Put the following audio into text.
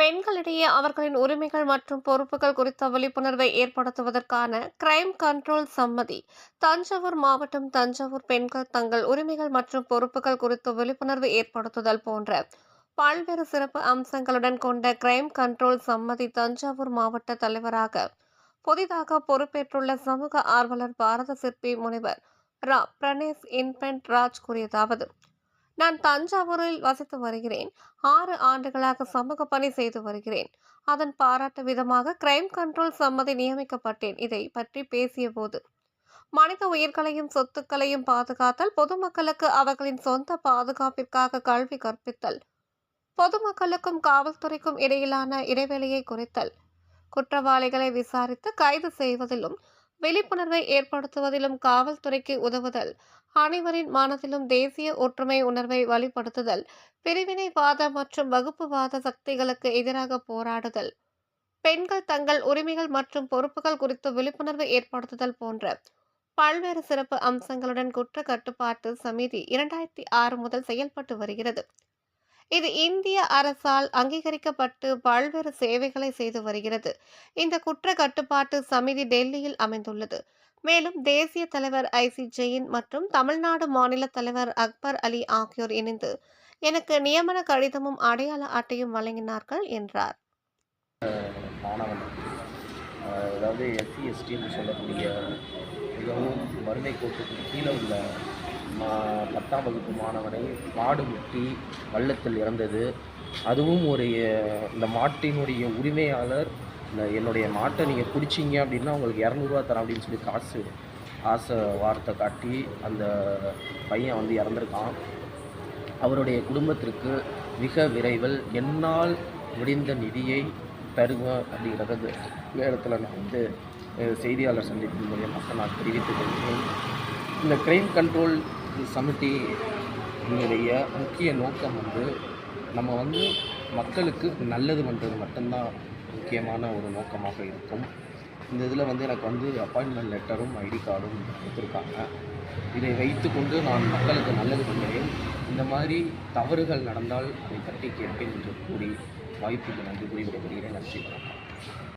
பெண்களிடையே அவர்களின் உரிமைகள் மற்றும் பொறுப்புகள் குறித்த விழிப்புணர்வை ஏற்படுத்துவதற்கான கிரைம் கண்ட்ரோல் சம்மதி. தஞ்சாவூர் மாவட்டம் தஞ்சாவூர் பெண்கள் தங்கள் உரிமைகள் மற்றும் பொறுப்புகள் குறித்த விழிப்புணர்வு ஏற்படுத்துதல் போன்ற பல்வேறு சிறப்பு அம்சங்களுடன் கொண்ட கிரைம் கண்ட்ரோல் சம்மதி தஞ்சாவூர் மாவட்ட தலைவராக புதிதாக பொறுப்பேற்றுள்ள சமூக ஆர்வலர் பாரத சிற்பி முனைவர் ரா. பிரணேஷ் இன்பென்ட் ராஜ் கூறியதாவது நான் தஞ்சாவூரில் வசித்து வருகிறேன். ஆறு ஆண்டுகளாக சமூக பணி செய்து வருகிறேன். அதன் பாராட்டு விதமாக கிரைம் கண்ட்ரோல் சம்மதி நியமிக்கப்பட்டேன். இதை பற்றி பேசிய போது மனித உயிர்களையும் சொத்துக்களையும் பாதுகாத்தல் பொதுமக்களுக்கு அவர்களின் சொந்த பாதுகாப்பிற்காக கல்வி கற்பித்தல் பொதுமக்களுக்கும் காவல்துறைக்கும் இடையிலான இடைவெளியை குறைத்தல் குற்றவாளிகளை விசாரித்து கைது செய்வதிலும் விழிப்புணர்வை ஏற்படுத்துவதிலும் காவல்துறைக்கு உதவுதல் அனைவரின் மனதிலும் தேசிய ஒற்றுமை உணர்வை வலுப்படுத்துதல் பிரிவினைவாத மற்றும் வகுப்புவாத சக்திகளுக்கு எதிராக போராடுதல் பெண்கள் தங்கள் உரிமைகள் மற்றும் பொறுப்புகள் குறித்து விழிப்புணர்வு ஏற்படுத்துதல் போன்ற பல்வேறு சிறப்பு அம்சங்களுடன் குற்ற கட்டுப்பாட்டு சமிதி இரண்டாயிரத்தி ஆறு முதல் செயல்பட்டு வருகிறது. இது இந்திய அரசால் அங்கீகரிக்கப்பட்டு பல்வேறு சேவைகளை செய்து வருகிறது. இந்த குற்ற கட்டுப்பாட்டு சமிதி டெல்லியில் அமைந்துள்ளது. மேலும் தேசிய தலைவர் ஐசி ஜெயின் மற்றும் தமிழ்நாடு மாநில தலைவர் அக்பர் அலி ஆகியோர் இணைந்து எனக்கு நியமன கடிதமும் அடையாள அட்டையும் வழங்கினார்கள் என்றார். மாணவன். அதாவது எஸ்சி எஸ்டின்னு சொல்லக்கூடிய மிகவும் வறுமை கோட்டுக்கு கீழே உள்ள பத்தாம் வகுப்பு மாணவனை மாடு முட்டி வள்ளத்தில் இறந்தது. அதுவும் ஒரு இந்த மாட்டினுடைய உரிமையாளர் இந்த என்னுடைய மாட்டை நீங்கள் பிடிச்சிங்க அப்படின்னா உங்களுக்கு இரநூறுவா தரேன் அப்படின்னு சொல்லி காசு ஆசை வார்த்தை காட்டி அந்த பையன் வந்து இறந்துருக்கான். அவருடைய குடும்பத்திற்கு மிக விரைவில் என்னால் முடிந்த நிதியை தருவேன் அப்படிங்கிறத நேரத்தில் நான் வந்து செய்தியாளர் சந்திப்பின் மூலியமாக நான் தெரிவித்துக் கொள்கிறேன். இந்த கிரைம் கண்ட்ரோல் சமிட்டியினுடைய முக்கிய நோக்கம் வந்து நம்ம வந்து மக்களுக்கு நல்லது பண்ணுறது மட்டும்தான் முக்கியமான ஒரு நோக்கமாக இருக்கும். இந்த இதில் வந்து எனக்கு வந்து அப்பாயின்மெண்ட் லெட்டரும் ஐடி கார்டும் கொடுத்துருக்காங்க. இதை வைத்துக்கொண்டு நான் மக்களுக்கு நல்லது பண்ணுவேன் இந்த மாதிரி தவறுகள் நடந்தால் அதை பற்றி கேட்பேன் என்று கூறி வாய்ப்புக்கு நன்றி கூறி விடைபெறுகிறேன். நன்றி வணக்கம்.